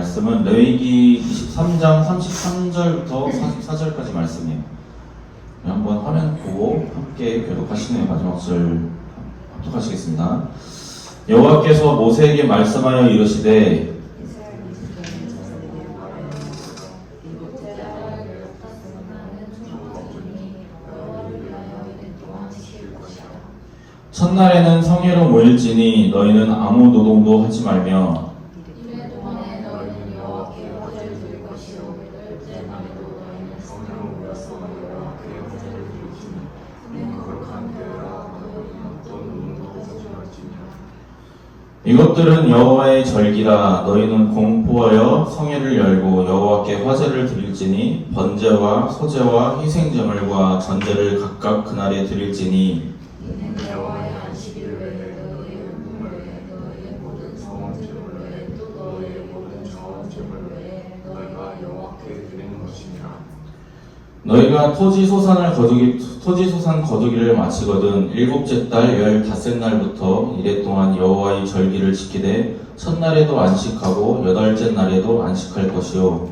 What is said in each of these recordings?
말씀은 레위기 23장 33절부터 44절까지 말씀이에요. 네, 한번 화면 보고 함께 교독하시는 마지막 절 합독하시겠습니다. 여호와께서 모세에게 말씀하여 이르시되 첫날에는 성회로 모일지니 너희는 아무 노동도 하지 말며 이것들은 여호와의 절기라 너희는 공포하여 성회를 열고 여호와께 화제를 드릴지니 번제와 소제와 희생제물과 전제를 각각 그날에 드릴지니 너희가 토지 소산을 거두기 토지 소산 거두기를 마치거든 일곱째 달 열닷째 날부터 이래 동안 여호와의 절기를 지키되 첫날에도 안식하고 여덟째 날에도 안식할 것이요.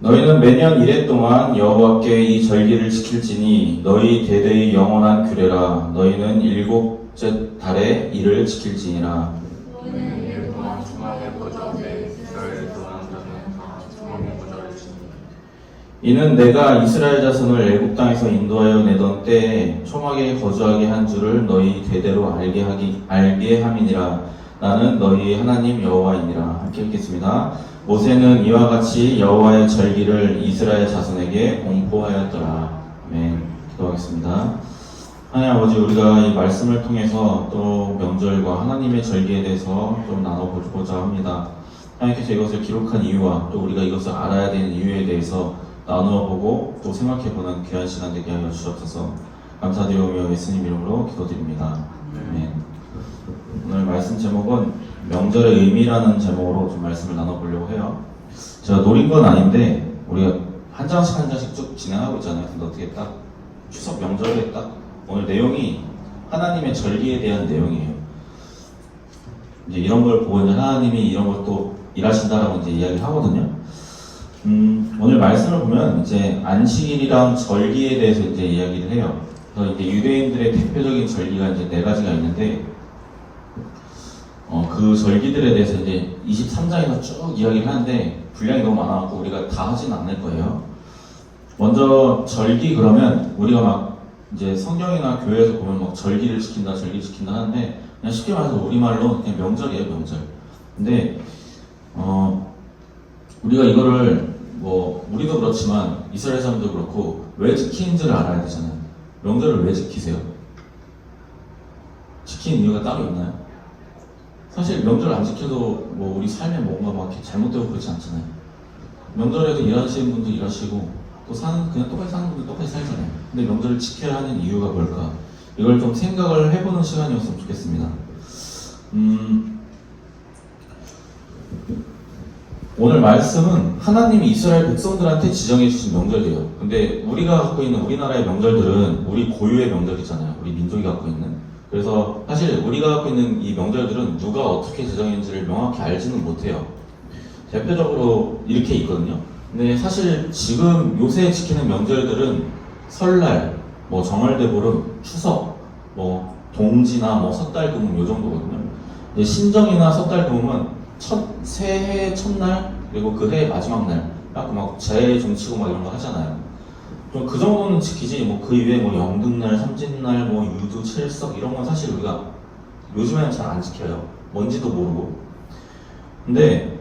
너희는 매년 이래 동안 여호와께 이 절기를 지킬지니 너희 대대의 영원한 규례라. 너희는 일곱 째 달에 이를 지킬지니라 이는 내가 이스라엘 자손을 애굽 땅에서 인도하여 내던 때에 초막에 거주하게 한 줄을 너희 대대로 알게 하기 알게 함이니라 나는 너희 하나님 여호와이니라 함께 읽겠습니다. 모세는 이와 같이 여호와의 절기를 이스라엘 자손에게 공포하였더라. 아멘. 기도하겠습니다. 하나님 아버지 우리가 이 말씀을 통해서 또 명절과 하나님의 절기에 대해서 좀 나눠보고자 합니다. 하나님께서 이것을 기록한 이유와 또 우리가 이것을 알아야 되는 이유에 대해서 나누어 보고 또 생각해 보는 귀한 시간 되게 하여 주옵소서. 감사드리오며 예수님 이름으로 기도드립니다. 아멘. 오늘 말씀 제목은 명절의 의미라는 제목으로 좀 말씀을 나눠보려고 해요. 제가 노린 건 아닌데 우리가 한 장씩 한 장씩 쭉 진행하고 있잖아요. 근데 어떻게 딱 추석 명절에 딱 오늘 내용이 하나님의 절기에 대한 내용이에요. 이제 이런 걸 보고 이제 하나님이 이런 걸또 일하신다라고 이제 이야기를 하거든요. 음, 오늘 말씀을 보면 이제 안식일이랑 절기에 대해서 이제 이야기를 해요. 그래서 이제 유대인들의 대표적인 절기가 이제 네 가지가 있는데, 어, 그 절기들에 대해서 이제 23장에서 쭉 이야기를 하는데, 분량이 너무 많아갖고 우리가 다 하진 않을 거예요. 먼저 절기 그러면 우리가 막 이제 성경이나 교회에서 보면 막 절기를 지킨다, 절기 지킨다 하는데, 그냥 쉽게 말해서 우리말로 그냥 명절이에요, 명절. 근데, 어, 우리가 이거를 뭐 우리도 그렇지만 이스라엘 사람도 그렇고 왜 지키는지를 알아야 되잖아요. 명절을 왜 지키세요? 지키는 이유가 따로 있나요? 사실 명절 안 지켜도 뭐 우리 삶에 뭔가 막 잘못되고 그렇지 않잖아요. 명절에도 일하시는 분도 일하시고 또 사는 그냥 똑같이 사는 분도 똑같이 살잖아요. 근데 명절을 지켜야 하는 이유가 뭘까? 이걸 좀 생각을 해보는 시간이었으면 좋겠습니다. 음, 오늘 말씀은 하나님이 이스라엘 백성들한테 지정해 주신 명절이에요. 근데 우리가 갖고 있는 우리나라의 명절들은 우리 고유의 명절이잖아요. 우리 민족이 갖고 있는. 그래서 사실 우리가 갖고 있는 이 명절들은 누가 어떻게 지정했는지를 명확히 알지는 못해요. 대표적으로 이렇게 있거든요. 근데 사실 지금 요새 지키는 명절들은 설날, 뭐 정월대보름, 추석, 뭐 동지나 뭐 섣달금음 요 정도거든요. 이제 신정이나 섣달금음은 첫 새해 첫날 그리고 그 해 마지막 날, 딱 막 재해 종치고 막 이런 거 하잖아요. 좀 그 정도는 지키지 뭐 그 이외에 뭐 영등날, 삼진날, 뭐 유두, 칠석 이런 건 사실 우리가 요즘에는 잘 안 지켜요. 뭔지도 모르고. 근데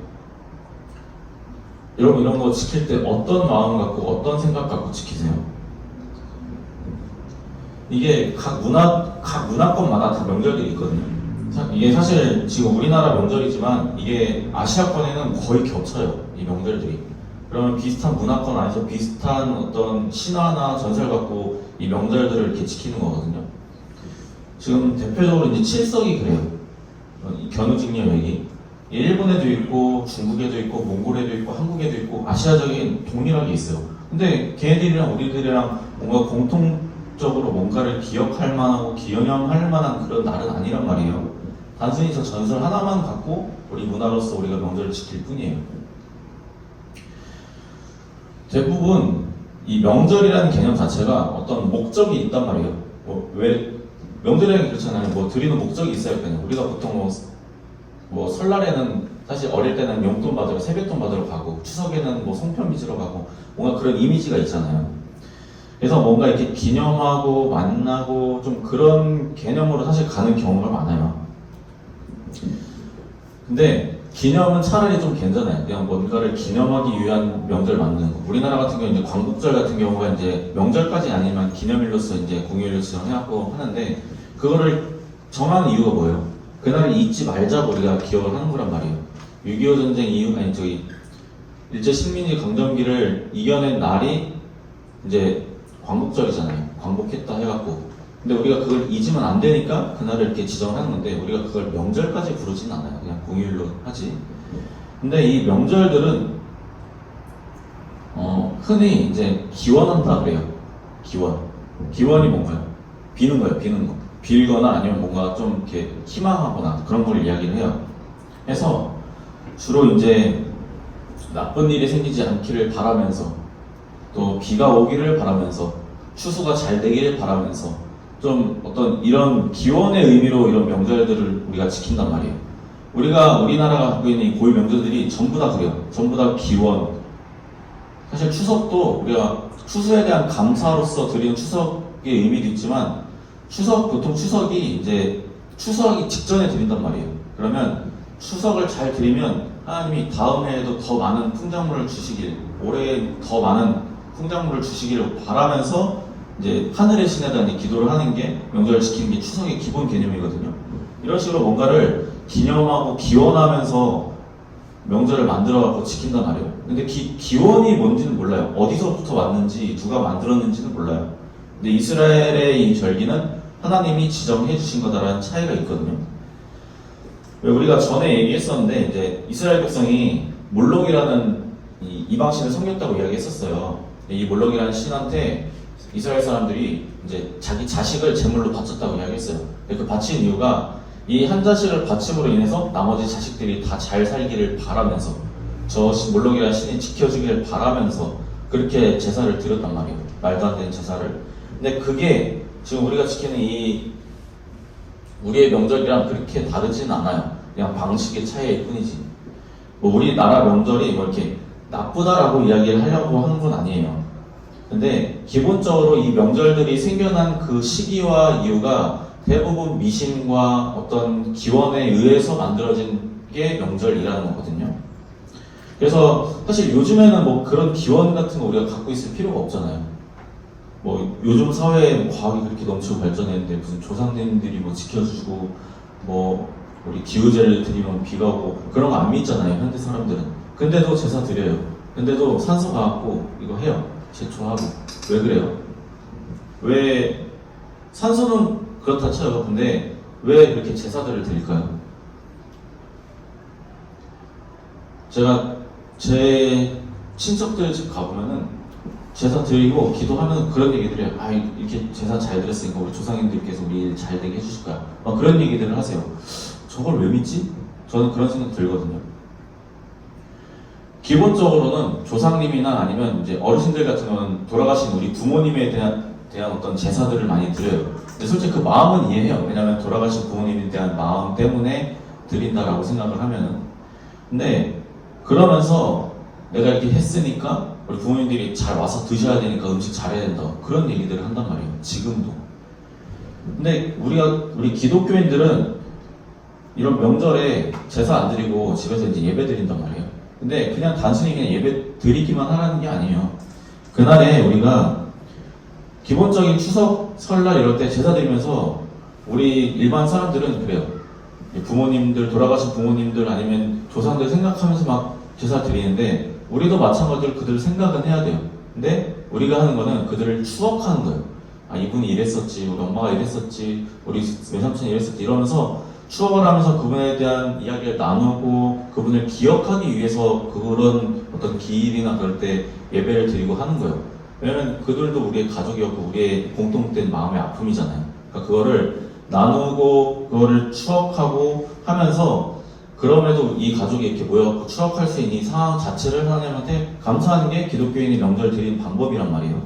여러분 이런 거 지킬 때 어떤 마음 갖고 어떤 생각 갖고 지키세요? 이게 각 문화 각 문화권마다 다 명절들이 있거든요. 사- 이게 사실 지금 우리나라 명절이지만 이게 아시아권에는 거의 겹쳐요. 이 명절들이. 그러면 비슷한 문화권 안에서 비슷한 어떤 신화나 전설 갖고 이 명절들을 이렇게 지키는 거거든요. 지금 대표적으로 이제 칠석이 그래요. 어, 이 견우직녀 얘기. 일본에도 있고 중국에도 있고 몽골에도 있고 한국에도 있고 아시아적인 동일하게 있어요. 근데 걔네들이랑 우리들이랑 뭔가 공통적으로 뭔가를 기억할 만하고 기념할 만한 그런 날은 아니란 말이에요. 단순히 저 전설 하나만 갖고 우리 문화로서 우리가 명절을 지킬 뿐이에요. 대부분 이 명절이라는 개념 자체가 어떤 목적이 있단 말이에요. 뭐 왜 명절이라는 게 그렇잖아요. 뭐 드리는 목적이 있어요. 그냥 우리가 보통 뭐, 뭐 설날에는 사실 어릴 때는 용돈 받으러 세뱃돈 받으러 가고 추석에는 뭐 송편 빚으러 가고 뭔가 그런 이미지가 있잖아요. 그래서 뭔가 이렇게 기념하고 만나고 좀 그런 개념으로 사실 가는 경우가 많아요. 근데 기념은 차라리 좀 괜찮아요. 그냥 뭔가를 기념하기 위한 명절 만드는 거. 우리나라 같은 경우 이제 광복절 같은 경우가 이제 명절까지 아니면 기념일로서 이제 공휴일을 지정해갖고 하는데 그거를 정하는 이유가 뭐예요? 그날을 잊지 말자고 우리가 기억을 하는 거란 말이에요. 6.25 전쟁 이후 아니 저기 일제 식민지 강점기를 이겨낸 날이 이제 광복절이잖아요. 광복했다 해갖고. 근데 우리가 그걸 잊으면 안 되니까 그날을 이렇게 지정하는 건데 우리가 그걸 명절까지 부르진 않아요. 그냥 공휴일로 하지. 근데 이 명절들은 어, 흔히 이제 기원한다 그래요. 기원. 기원이 뭔가요? 비는 거예요. 비는 거. 빌거나 아니면 뭔가 좀 이렇게 희망하거나 그런 걸 이야기를 해요. 해서 주로 이제 나쁜 일이 생기지 않기를 바라면서 또 비가 오기를 바라면서 추수가 잘 되기를 바라면서 좀 어떤 이런 기원의 의미로 이런 명절들을 우리가 지킨단 말이에요. 우리가 우리나라가 갖고 있는 이 고유 명절들이 전부 다 그래요. 전부 다 기원. 사실 추석도 우리가 추수에 대한 감사로서 드리는 추석의 의미도 있지만 추석 보통 추석이 이제 추석이 직전에 드린단 말이에요. 그러면 추석을 잘 드리면 하나님이 다음 해에도 더 많은 풍작물을 주시길, 올해 더 많은 풍작물을 주시기를 바라면서 이제 하늘의 신에다 이제 기도를 하는 게 명절을 지키는 게 추석의 기본 개념이거든요. 이런 식으로 뭔가를 기념하고 기원하면서 명절을 만들어 갖고 지킨단 말이에요. 근데 기, 기원이 뭔지는 몰라요. 어디서부터 왔는지 누가 만들었는지는 몰라요. 근데 이스라엘의 이 절기는 하나님이 지정해 주신 거다라는 차이가 있거든요. 왜 우리가 전에 얘기했었는데 이제 이스라엘 백성이 몰록이라는 이 이방 신을 섬겼다고 이야기했었어요. 이 몰록이라는 신한테 이스라엘 사람들이 이제 자기 자식을 제물로 바쳤다고 이야기했어요. 그 바친 이유가 이 한 자식을 바침으로 인해서 나머지 자식들이 다 잘 살기를 바라면서 저 신- 몰록이라는 신이 지켜주기를 바라면서 그렇게 제사를 드렸단 말이에요. 말도 안 되는 제사를. 근데 그게 지금 우리가 지키는 이 우리의 명절이랑 그렇게 다르진 않아요. 그냥 방식의 차이일 뿐이지. 뭐 우리나라 명절이 뭐 이렇게 나쁘다라고 이야기를 하려고 하는 건 아니에요. 근데 기본적으로 이 명절들이 생겨난 그 시기와 이유가 대부분 미신과 어떤 기원에 의해서 만들어진 게 명절이라는 거거든요. 그래서 사실 요즘에는 뭐 그런 기원 같은 거 우리가 갖고 있을 필요가 없잖아요. 뭐 요즘 사회에 뭐 과학이 그렇게 넘치고 발전했는데 무슨 조상님들이 뭐 지켜주고 뭐 우리 기우제를 드리면 비가 오고 그런 거 안 믿잖아요 현대 사람들은. 근데도 제사 드려요. 근데도 산소 가갖고 이거 해요. 제초하고. 왜 그래요? 왜 산소는 그렇다 쳐요. 근데 왜 그렇게 제사들을 드릴까요? 제가 제 친척들 집 가보면은 제사 드리고 기도하면 그런 얘기들 해요. 아, 이렇게 제사 잘 드렸으니까 우리 조상님들께서 우리 일잘 되게 해주실 거야. 막 그런 얘기들을 하세요. 저걸 왜 믿지? 저는 그런 생각 들거든요. 기본적으로는 조상님이나 아니면 이제 어르신들 같은 경우는 돌아가신 우리 부모님에 대한, 대한 어떤 제사들을 많이 드려요. 근데 솔직히 그 마음은 이해해요. 왜냐면 돌아가신 부모님에 대한 마음 때문에 드린다라고 생각을 하면은. 근데 그러면서 내가 이렇게 했으니까 우리 부모님들이 잘 와서 드셔야 되니까 음식 잘해야 된다. 그런 얘기들을 한단 말이에요. 지금도. 근데 우리가, 우리 기독교인들은 이런 명절에 제사 안 드리고 집에서 이제 예배 드린단 말이에요. 근데 그냥 단순히 그냥 예배 드리기만 하라는 게 아니에요. 그날에 우리가 기본적인 추석, 설날 이럴 때 제사 드리면서 우리 일반 사람들은 그래요. 부모님들, 돌아가신 부모님들 아니면 조상들 생각하면서 막 제사 드리는데 우리도 마찬가지로 그들을 생각은 해야 돼요. 근데 우리가 하는 거는 그들을 추억하는 거예요. 아, 이분이 이랬었지, 우리 엄마가 이랬었지, 우리 외삼촌이 이랬었지, 이러면서 추억을 하면서 그분에 대한 이야기를 나누고 그분을 기억하기 위해서 그런 어떤 기일이나 그럴 때 예배를 드리고 하는 거예요. 왜냐면 그들도 우리의 가족이었고 우리의 공통된 마음의 아픔이잖아요. 그러니까 그거를 나누고 그거를 추억하고 하면서 그럼에도 이 가족이 이렇게 모여 추억할 수 있는 이 상황 자체를 하나님한테 감사하는 게 기독교인이 명절 드리는 방법이란 말이에요.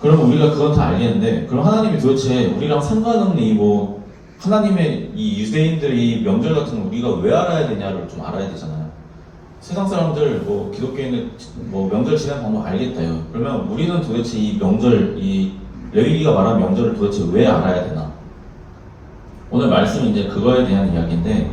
그럼 우리가 그건 다 알겠는데 그럼 하나님이 도대체 우리랑 상관없는 이뭐 하나님의 이 유대인들이 명절 같은 거 우리가 왜 알아야 되냐를 좀 알아야 되잖아요. 세상 사람들 뭐 기독교인들 뭐 명절 지내는 방법 알겠다요. 그러면 우리는 도대체 이 명절 이 레위기가 말한 명절을 도대체 왜 알아야 되나? 오늘 말씀은 이제 그거에 대한 이야기인데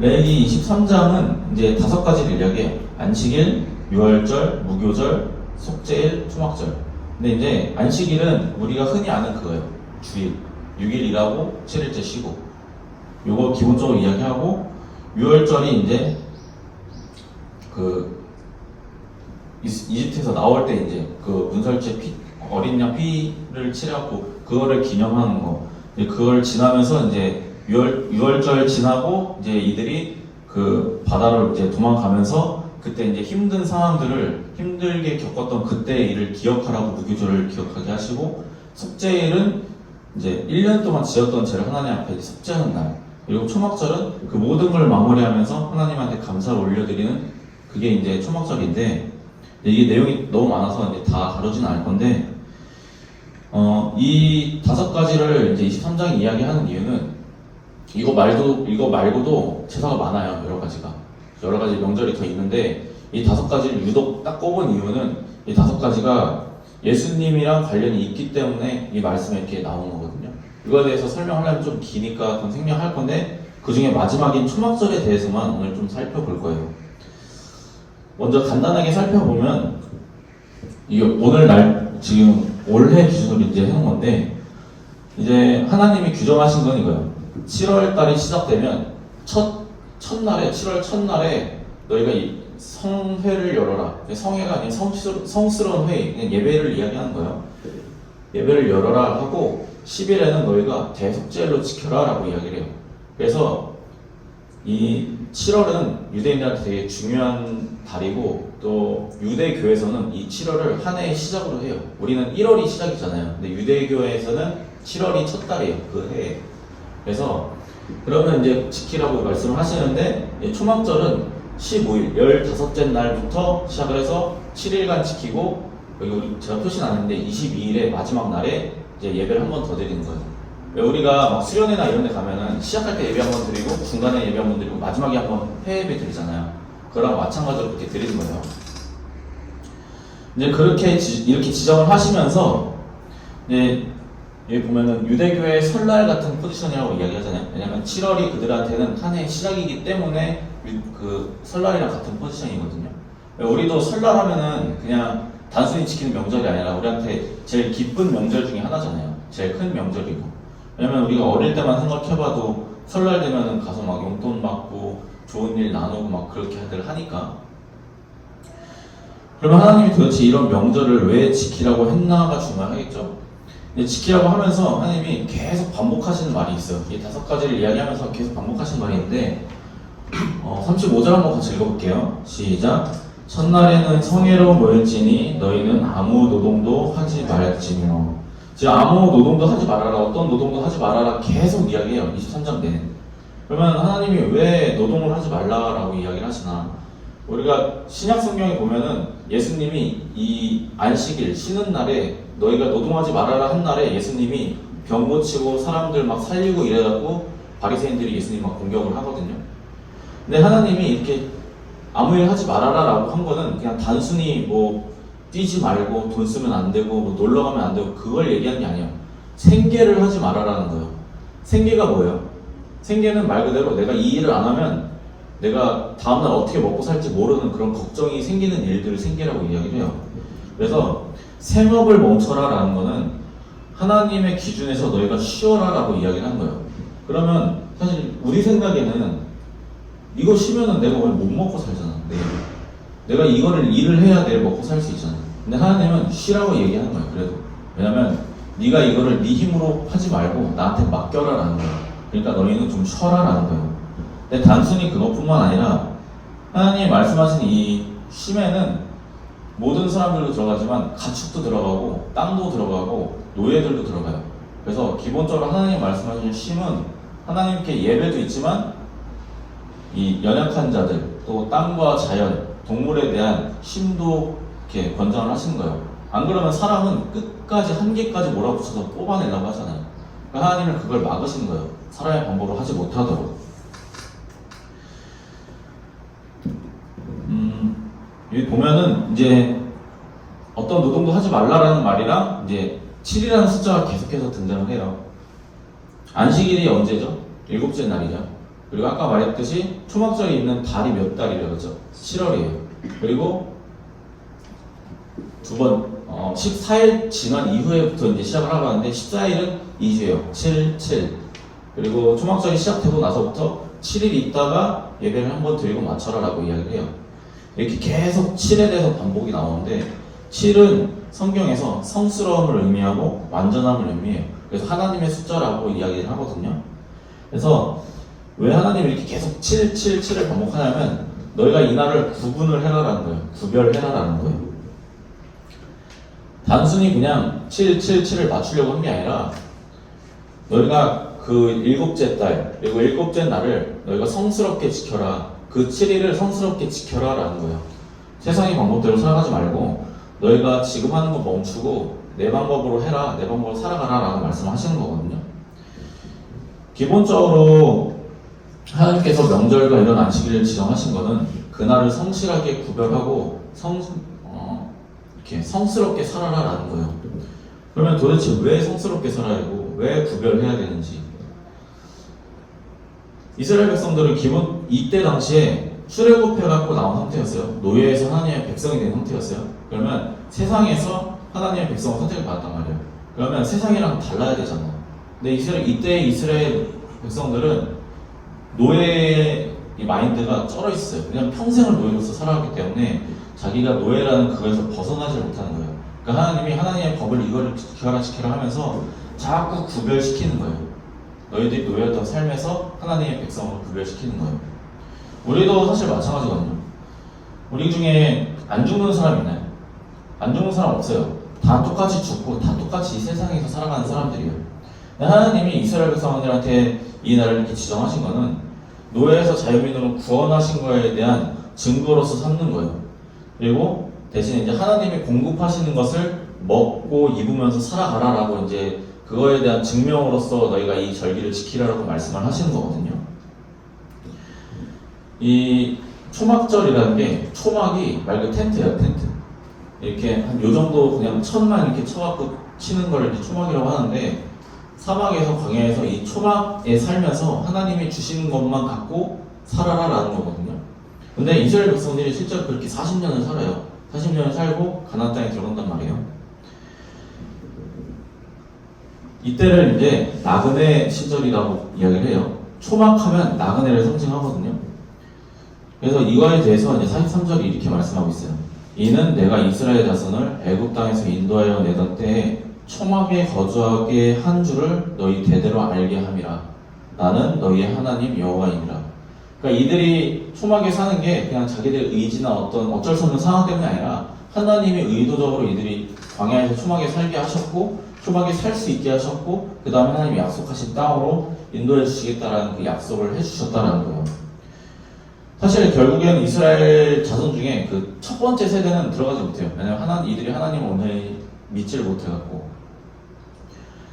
레위기 23장은 이제 다섯 가지를 이야기해요. 안식일, 유월절, 무교절, 속죄일, 초막절. 근데 이제 안식일은 우리가 흔히 아는 그거예요. 주일. 6일 일하고 7일째 쉬고. 요거 기본적으로 이야기하고 유월절이 이제 그 이집트에서 나올 때 이제 그 문설제 피 어린 양 피를 치라고 그거를 기념하는 거. 이제 그걸 지나면서 이제 유월 유월절 지나고 이제 이들이 그 바다로 이제 도망가면서 그때 이제 힘든 상황들을 힘들게 겪었던 그때의 일을 기억하라고 무교절을 기억하게 하시고 속죄일은 이제 1년 동안 지었던 죄를 하나님 앞에 속죄하는 날. 그리고 초막절은 그 모든 걸 마무리하면서 하나님한테 감사를 올려드리는 그게 이제 초막절인데 이게 내용이 너무 많아서 이제 다 다루지는 않을 건데 어, 이 다섯 가지를 이제 23장에 이야기하는 이유는 이거 말도 이거 말고도 제사가 많아요 여러 가지가 여러 가지 명절이 더 있는데 이 다섯 가지를 유독 딱 꼽은 이유는 이 다섯 가지가 예수님이랑 관련이 있기 때문에 이 말씀에 이렇게 나온 거거든요. 이거에 대해서 설명하려면 좀 기니까 그건 생략할 건데 그 중에 마지막인 초막절에 대해서만 오늘 좀 살펴볼 거예요. 먼저 간단하게 살펴보면 이게 오늘 날 지금 올해 기준으로 이제 해놓은 건데 이제 하나님이 규정하신 건 이거예요. 7월 달이 시작되면 첫 첫날에 7월 첫날에 너희가 이 성회를 열어라. 성회가 아닌 성스러, 성스러운 회의, 그냥 예배를 이야기하는 거예요. 예배를 열어라 하고 10일에는 너희가 대속죄로 지켜라라고 이야기를 해요. 그래서 이 7월은 유대인들한테 되게 중요한 달이고 또 유대교에서는 이 7월을 한 해의 시작으로 해요. 우리는 1월이 시작이잖아요. 근데 유대교에서는 7월이 첫 달이에요. 그 해에. 그래서 그러면 이제 지키라고 말씀을 하시는데 이 초막절은 15일, 15째 날부터 시작을 해서 7일간 지키고 여기 제가 표시는 안 했는데 22일의 마지막 날에 이제 예배를 한 번 더 드리는 거예요. 왜 우리가 막 수련회나 이런 데 가면은 시작할 때 예배 한 번 드리고 중간에 예배 한 번 드리고 마지막에 한 번 회예배 드리잖아요. 그거랑 마찬가지로 그렇게 드리는 거예요. 이제 그렇게 지- 이렇게 지정을 하시면서 이제 여기 보면은 유대교의 설날 같은 포지션이라고 이야기하잖아요. 왜냐면 7월이 그들한테는 한 해의 시작이기 때문에 유- 그 설날이랑 같은 포지션이거든요. 우리도 설날 하면은 그냥 단순히 지키는 명절이 아니라 우리한테 제일 기쁜 명절 중에 하나잖아요. 제일 큰 명절이고. 왜냐면 우리가 어릴 때만 생각해봐도 설날 되면은 가서 막 용돈 받고 좋은 일 나누고 막 그렇게들 하니까. 그러면 하나님이 도대체 이런 명절을 왜 지키라고 했나가 중요하겠죠. 지키라고 하면서 하나님이 계속 반복하시는 말이 있어요. 이 다섯 가지를 이야기하면서 계속 반복하시는 있는데 어, 35절 한번 같이 읽어볼게요. 시작. 첫날에는 성회로 모일지니 너희는 아무 노동도 하지 말지며. 지금 아무 노동도 하지 말아라. 어떤 노동도 하지 말아라. 계속 이야기해요. 23장 내내. 그러면 하나님이 왜 노동을 하지 말라라고 이야기를 하시나? 우리가 신약 성경에 보면은 예수님이 이 안식일 쉬는 날에 너희가 노동하지 말아라 한 날에 예수님이 병 고치고 사람들 막 살리고 이래갖고 바리새인들이 예수님 막 공격을 하거든요. 근데 하나님이 이렇게 아무 일 하지 말아라라고 한 거는 그냥 단순히 뭐 뛰지 말고 돈 쓰면 안 되고 뭐 놀러 가면 안 되고 그걸 얘기한 게 아니에요. 생계를 하지 말아라는 거예요. 생계가 뭐예요? 생계는 말 그대로 내가 이 일을 안 하면 내가 다음날 어떻게 먹고 살지 모르는 그런 걱정이 생기는 일들을 생계라고 이야기를 해요. 그래서 생업을 멈춰라라는 거는 하나님의 기준에서 너희가 쉬어라라고 이야기를 한 거예요. 그러면 사실 우리 생각에는 이거 쉬면은 내가 오늘 못 먹고 살잖아. 내일. 내가 이거를 일을 해야 내일 먹고 살 수 있잖아. 근데 하나님은 쉬라고 얘기하는 거예요. 그래도 왜냐면 네가 이거를 네 힘으로 하지 말고 나한테 맡겨라라는 거예요. 그러니까 너희는 좀 쉬어라라는 거예요. 근데 단순히 그것뿐만 아니라 하나님 말씀하신 이 쉼에는 모든 사람들도 들어가지만 가축도 들어가고 땅도 들어가고 노예들도 들어가요. 그래서 기본적으로 하나님 말씀하신 쉼은 하나님께 예배도 있지만 이 연약한 자들 또 땅과 자연 동물에 대한 쉼도 이렇게 권장을 하시는 거예요. 안 그러면 사람은 끝까지 한계까지 몰아붙여서 뽑아내려고 하잖아요. 그러니까 하나님은 그걸 막으시는 거예요. 사람의 방법으로 하지 못하도록. 음, 여기 보면은 이제 어떤 노동도 하지 말라라는 말이랑 이제 7이라는 숫자가 계속해서 등장을 해요. 안식일이 언제죠? 일곱째 날이죠. 그리고 아까 말했듯이 초막절에 있는 달이 몇 달이라고 그러죠? 7월이에요. 그리고 두 번, 어, 14일 지난 이후에부터 이제 시작을 하고 하는데 14일은 2주예요. 7, 7. 그리고 초막절이 시작되고 나서부터 7일 있다가 예배를 한 번 드리고 마쳐라라고 이야기를 해요. 이렇게 계속 7에 대해서 반복이 나오는데 7은 성경에서 성스러움을 의미하고 완전함을 의미해요. 그래서 하나님의 숫자라고 이야기를 하거든요. 그래서 왜 하나님이 이렇게 계속 7, 7, 7을 반복하냐면 너희가 이 날을 구분을 해라라는 거예요. 구별해라라는 거예요. 단순히 그냥 7, 7, 7을 맞추려고 한 게 아니라 너희가 그 일곱째 달 그리고 일곱째 날을 너희가 성스럽게 지켜라. 그 7일을 성스럽게 지켜라라는 거예요. 세상의 방법대로 살아가지 말고 너희가 지금 하는 거 멈추고 내 방법으로 해라. 내 방법으로 살아가라라고 말씀하시는 거거든요. 기본적으로 하나님께서 명절과 이런 안식일을 지정하신 거는 그날을 성실하게 구별하고 성 어, 이렇게 성스럽게 살아라라는 거예요. 그러면 도대체 왜 성스럽게 살아야 되고 왜 구별해야 되는지 이스라엘 백성들은 기본 이때 당시에 출애굽해 갖고 나온 상태였어요. 노예에서 하나님의 백성이 된 상태였어요. 그러면 세상에서 하나님의 백성을 선택을 받았단 말이에요. 그러면 세상이랑 달라야 되잖아. 근데 이스라엘 이때 이스라엘 백성들은 노예의 이 마인드가 쩔어 있어요. 그냥 평생을 노예로서 살아왔기 때문에 자기가 노예라는 그거에서 벗어나지 못하는 거예요. 그러니까 하나님이 하나님의 법을 이거를 지켜라 하면서 자꾸 구별시키는 거예요. 너희들이 노예였던 삶에서 하나님의 백성을 구별시키는 거예요. 우리도 사실 마찬가지거든요. 우리 중에 안 죽는 사람 있나요? 안 죽는 사람 없어요. 다 똑같이 죽고 다 똑같이 이 세상에서 살아가는 사람들이에요. 하나님이 이스라엘 백성들한테 이 날을 이렇게 지정하신 거는 노예에서 자유민으로 구원하신 거에 대한 증거로서 삼는 거예요. 그리고 대신 이제 하나님이 공급하시는 것을 먹고 입으면서 살아가라라고 이제 그거에 대한 증명으로서 너희가 이 절기를 지키라라고 말씀을 하시는 거거든요. 이 초막절이라는 게 초막이 말 그대로 텐트예요, 텐트. 이렇게 한 요 정도 그냥 천만 이렇게 쳐갖고 치는 걸 이제 초막이라고 하는데 사막에서 광야에서 이 초막에 살면서 하나님이 주시는 것만 갖고 살아라라는 거거든요. 근데 이스라엘 백성들이 실제로 그렇게 40년을 살아요. 40년을 살고 가나안 땅에 들어간단 말이에요. 이때를 이제 나그네 시절이라고 이야기를 해요. 초막하면 나그네를 상징하거든요. 그래서 이거에 대해서 이제 43절이 이렇게 말씀하고 있어요. 이는 내가 이스라엘 자손을 애굽 땅에서 인도하여 내던 때에 초막에 거주하게 한 줄을 너희 대대로 알게 함이라. 나는 너희의 하나님 여호와이니라. 그러니까 이들이 초막에 사는 게 그냥 자기들 의지나 어떤 어쩔 수 없는 상황 때문이 아니라 하나님이 의도적으로 이들이 광야에서 초막에 살게 하셨고 초막에 살 수 있게 하셨고 그 다음에 하나님이 약속하신 땅으로 인도해 주시겠다라는 그 약속을 해주셨다라는 거예요. 사실 결국에는 이스라엘 자손 중에 그 첫 번째 세대는 들어가지 못해요. 왜냐면 하나 이들이 하나님을 온전히 믿지를 못해갖고.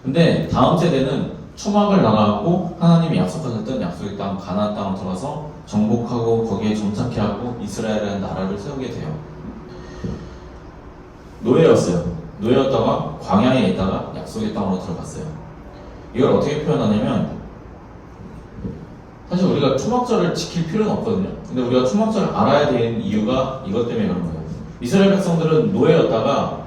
근데 다음 세대는 초막을 나가고 하나님이 약속하셨던 약속의 땅 가나안 땅을 들어가서 정복하고 거기에 정착해 하고 이스라엘이라는 나라를 세우게 돼요. 노예였어요. 노예였다가 광야에 있다가 약속의 땅으로 들어갔어요. 이걸 어떻게 표현하냐면 사실 우리가 초막절을 지킬 필요는 없거든요. 근데 우리가 초막절을 알아야 되는 이유가 이것 때문에 그런 거예요. 이스라엘 백성들은 노예였다가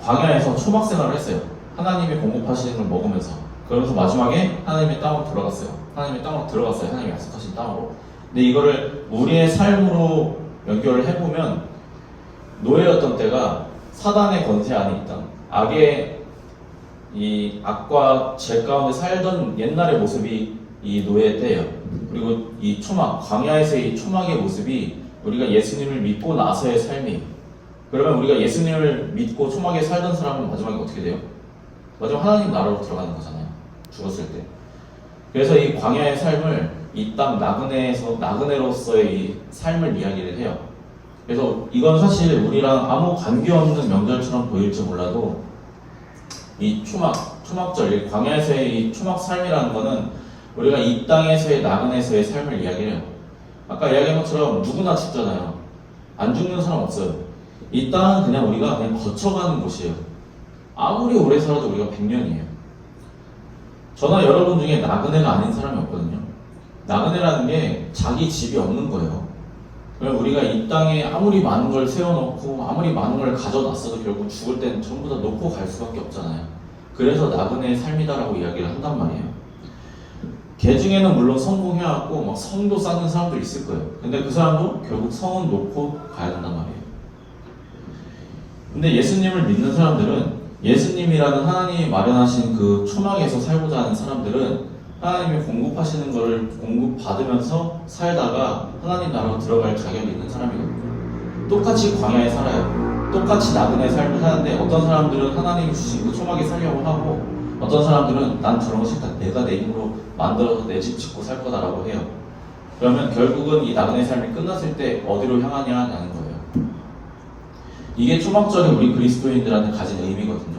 광야에서 초막 생활을 했어요. 하나님이 공급하시는 걸 먹으면서. 그러면서 마지막에 하나님의 땅으로 들어갔어요. 하나님의 땅으로 들어갔어요. 하나님이 약속하신 땅으로. 근데 이거를 우리의 삶으로 연결을 해보면 노예였던 때가 사단의 권세 안에 있던 악의 이 악과 죄 가운데 살던 옛날의 모습이 이 노예 때예요. 그리고 이 초막, 광야에서의 이 초막의 모습이 우리가 예수님을 믿고 나서의 삶이에요. 그러면 우리가 예수님을 믿고 초막에 살던 사람은 마지막에 어떻게 돼요? 마지막 하나님 나라로 들어가는 거잖아요. 죽었을 때. 그래서 이 광야의 삶을 이 땅 나그네에서 나그네로서의 이 삶을 이야기를 해요. 그래서 이건 사실 우리랑 아무 관계없는 명절처럼 보일지 몰라도 이 초막, 초막절, 이 광야에서의 이 초막 삶이라는 거는 우리가 이 땅에서의 나그네에서의 삶을 이야기해요. 아까 이야기한 것처럼 누구나 죽잖아요. 안 죽는 사람 없어요. 이 땅은 그냥 우리가 그냥 거쳐가는 곳이에요. 아무리 오래 살아도 우리가 100년이에요. 저나 여러분 중에 나그네가 아닌 사람이 없거든요. 나그네라는 게 자기 집이 없는 거예요. 우리가 이 땅에 아무리 많은 걸 세워놓고 아무리 많은 걸 가져놨어도 결국 죽을 때는 전부 다 놓고 갈 수밖에 없잖아요. 그래서 나그네의 삶이다라고 이야기를 한단 말이에요. 개 중에는 물론 성공해왔고 막 성도 쌓는 사람도 있을 거예요. 근데 그 사람도 결국 성은 놓고 가야 된단 말이에요. 근데 예수님을 믿는 사람들은 예수님이라는 하나님이 마련하신 그 초막에서 살고자 하는 사람들은 하나님이 공급하시는 것을 공급받으면서 살다가 하나님 나라로 들어갈 자격이 있는 사람이거든요. 똑같이 광야에 살아요. 똑같이 나그네 삶을 사는데 어떤 사람들은 하나님이 주신 그 초막에 살려고 하고 어떤 사람들은 난 저런 거 싫다. 내가 내 힘으로 만들어서 내 집 짓고 살 거다라고 해요. 그러면 결국은 이 나그네 삶이 끝났을 때 어디로 향하냐라는 거예요. 이게 초막절이 우리 그리스도인들한테 가진 의미거든요.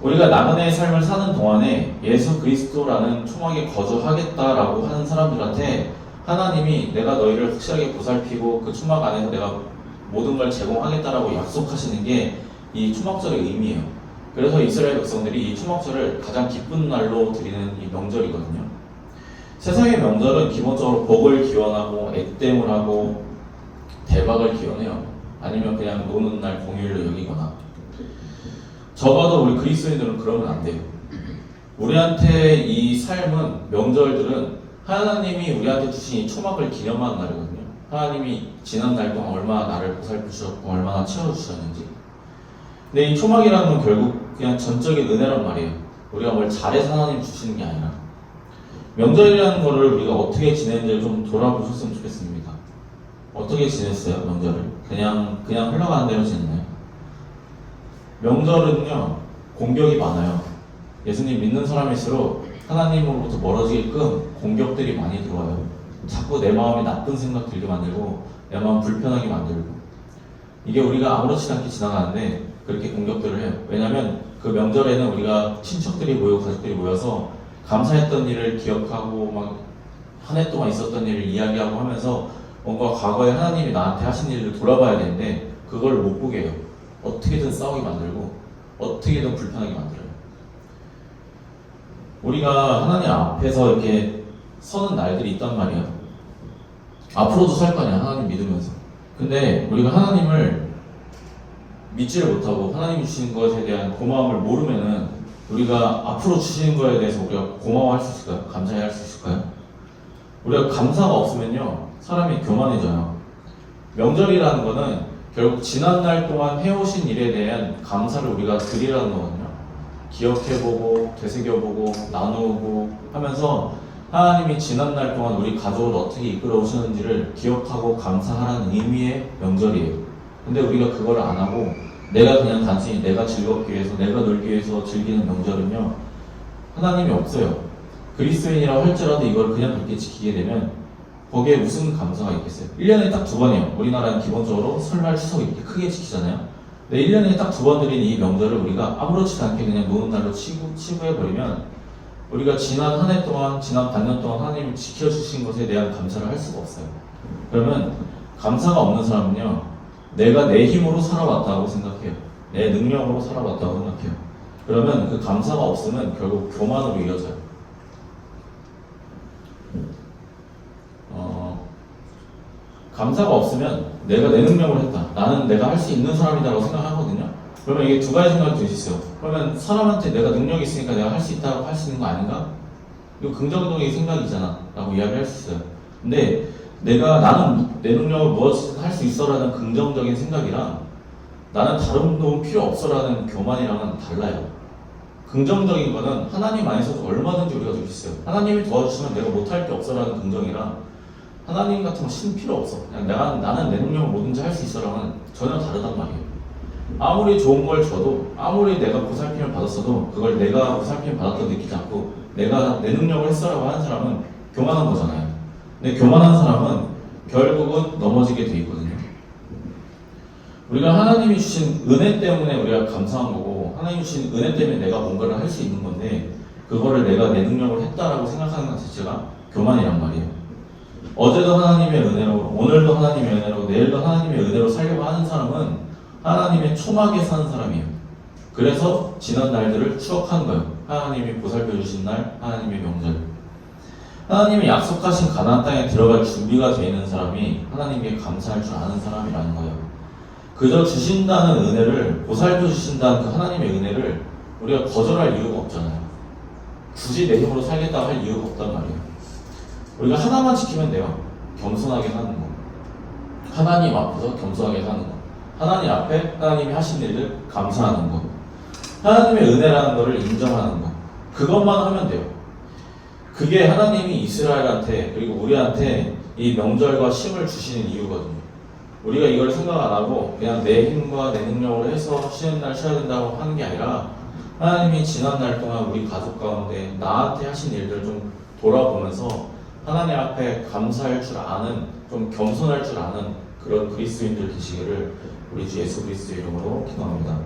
우리가 나그네의 삶을 사는 동안에 예수 그리스도라는 초막에 거주하겠다라고 하는 사람들한테 하나님이 내가 너희를 확실하게 보살피고 그 초막 안에서 내가 모든 걸 제공하겠다라고 약속하시는 게 이 초막절의 의미예요. 그래서 이스라엘 백성들이 이 초막절을 가장 기쁜 날로 드리는 이 명절이거든요. 세상의 명절은 기본적으로 복을 기원하고 액땜을 하고 대박을 기원해요. 아니면 그냥 노는 날 공휴일로 여기거나. 적어도 우리 그리스도인들은 그러면 안 돼요. 우리한테 이 삶은 명절들은 하나님이 우리한테 주신 이 초막을 기념하는 날이거든요. 하나님이 지난 날 동안 얼마나 나를 보살펴 주셨고 얼마나 채워 주셨는지. 근데 이 초막이라는 건 결국 그냥 전적인 은혜란 말이에요. 우리가 뭘 잘해서 하나님 주시는 게 아니라 명절이라는 거를 우리가 어떻게 지냈는지를 좀 돌아보셨으면 좋겠습니다. 어떻게 지냈어요 명절을? 그냥 그냥 흘러가는 대로 지냈나요? 명절은요 공격이 많아요. 예수님 믿는 사람일수록 하나님으로부터 멀어지게끔 공격들이 많이 들어와요. 자꾸 내 마음에 나쁜 생각 들게 만들고 내 마음 불편하게 만들고 이게 우리가 아무렇지 않게 지나가는데 그렇게 공격들을 해요. 왜냐하면 그 명절에는 우리가 친척들이 모이고 가족들이 모여서 감사했던 일을 기억하고 막 한 해 동안 있었던 일을 이야기하고 하면서 뭔가 과거에 하나님이 나한테 하신 일을 돌아봐야 되는데 그걸 못 보게 해요. 어떻게든 싸우게 만들고 어떻게든 불편하게 만들어요. 우리가 하나님 앞에서 이렇게 서는 날들이 있단 말이야. 앞으로도 살 거 아니야, 하나님 믿으면서. 근데 우리가 하나님을 믿지를 못하고 하나님이 주신 것에 대한 고마움을 모르면은 우리가 앞으로 주시는 거에 대해서 우리가 고마워할 수 있을까요? 감사해 할수 있을까요? 우리가 감사가 없으면요, 사람이 교만해져요. 명절이라는 거는 결국 지난 날 동안 해오신 일에 대한 감사를 우리가 드리라는 거거든요. 기억해보고, 되새겨보고, 나누고 하면서 하나님이 지난 날 동안 우리 가족을 어떻게 이끌어 오셨는지를 기억하고 감사하라는 의미의 명절이에요. 근데 우리가 그걸 안 하고 내가 그냥 단순히 내가 즐겁기 위해서, 내가 놀기 위해서 즐기는 명절은요, 하나님이 없어요. 그리스도인이라고 할지라도 이걸 그냥 그렇게 지키게 되면 거기에 무슨 감사가 있겠어요? 1년에 딱 두 번이에요. 우리나라는 기본적으로 설날, 추석 이렇게 크게 지키잖아요. 근데 1년에 딱 두 번 드리는 이 명절을 우리가 아무렇지도 않게 그냥 노는 날로 치부, 치부해버리면 우리가 지난 한 해 동안, 지난 반년 동안 하나님이 지켜주신 것에 대한 감사를 할 수가 없어요. 그러면 감사가 없는 사람은요, 내가 내 힘으로 살아왔다고 생각해요. 내 능력으로 살아왔다고 생각해요. 그러면 그 감사가 없으면 결국 교만으로 이어져요. 어, 감사가 없으면 내가 내 능력으로 했다. 나는 내가 할 수 있는 사람이다라고 생각하거든요. 그러면 이게 두 가지 생각이 들수 있어요. 그러면 사람한테 내가 능력이 있으니까 내가 할 수 있다고 할 수 있는 거 아닌가? 이거 긍정적인 생각이잖아. 라고 이야기할 수 있어요. 근데 내가 나는 내 능력을 무엇이든 할 수 있어라는 긍정적인 생각이랑 나는 다른 도움 필요 없어라는 교만이랑은 달라요. 긍정적인 거는 하나님 안에서도 얼마든지 우리가 될 수 있어요. 하나님이 도와주시면 내가 못할 게 없어라는 긍정이랑 하나님 같은 거 신 필요 없어. 그냥 내가 나는 내 능력으로 뭐든지 할 수 있어랑은 전혀 다르단 말이에요. 아무리 좋은 걸 줘도 아무리 내가 보살핌을 받았어도 그걸 내가 보살핌 받았다고 느끼지 않고 내가 내 능력을 했어라고 하는 사람은 교만한 거잖아요. 근데 교만한 사람은 결국은 넘어지게 돼 있거든요. 우리가 하나님이 주신 은혜 때문에 우리가 감사한 거고 하나님이 주신 은혜 때문에 내가 뭔가를 할 수 있는 건데 그거를 내가 내 능력으로 했다라고 생각하는 것 자체가 교만이란 말이에요. 어제도 하나님의 은혜로 오늘도 하나님의 은혜로 내일도 하나님의 은혜로 살려고 하는 사람은 하나님의 초막에 사는 사람이에요. 그래서 지난 날들을 추억하는 거예요. 하나님이 보살펴 주신 날, 하나님의 명절. 하나님이 약속하신 가나안 땅에 들어갈 준비가 되어 있는 사람이 하나님께 감사할 줄 아는 사람이라는 거예요. 그저 주신다는 은혜를 보살펴 주신다는 그 하나님의 은혜를 우리가 거절할 이유가 없잖아요. 굳이 내 힘으로 살겠다고 할 이유가 없단 말이에요. 우리가 하나만 지키면 돼요. 겸손하게 사는 거. 하나님 앞에서 겸손하게 사는 거. 하나님 앞에 하나님이 하신 일을 감사하는 거. 하나님의 은혜라는 것을 인정하는 거. 그것만 하면 돼요. 그게 하나님이 이스라엘한테 그리고 우리한테 이 명절과 쉼을 주시는 이유거든요. 우리가 이걸 생각 안 하고 그냥 내 힘과 내 능력으로 해서 쉬는 날 쉬어야 된다고 하는 게 아니라 하나님이 지난 날 동안 우리 가족 가운데 나한테 하신 일들 좀 돌아보면서 하나님 앞에 감사할 줄 아는 좀 겸손할 줄 아는 그런 그리스도인들 되시기를 우리 주 예수 그리스도 이름으로 기도합니다.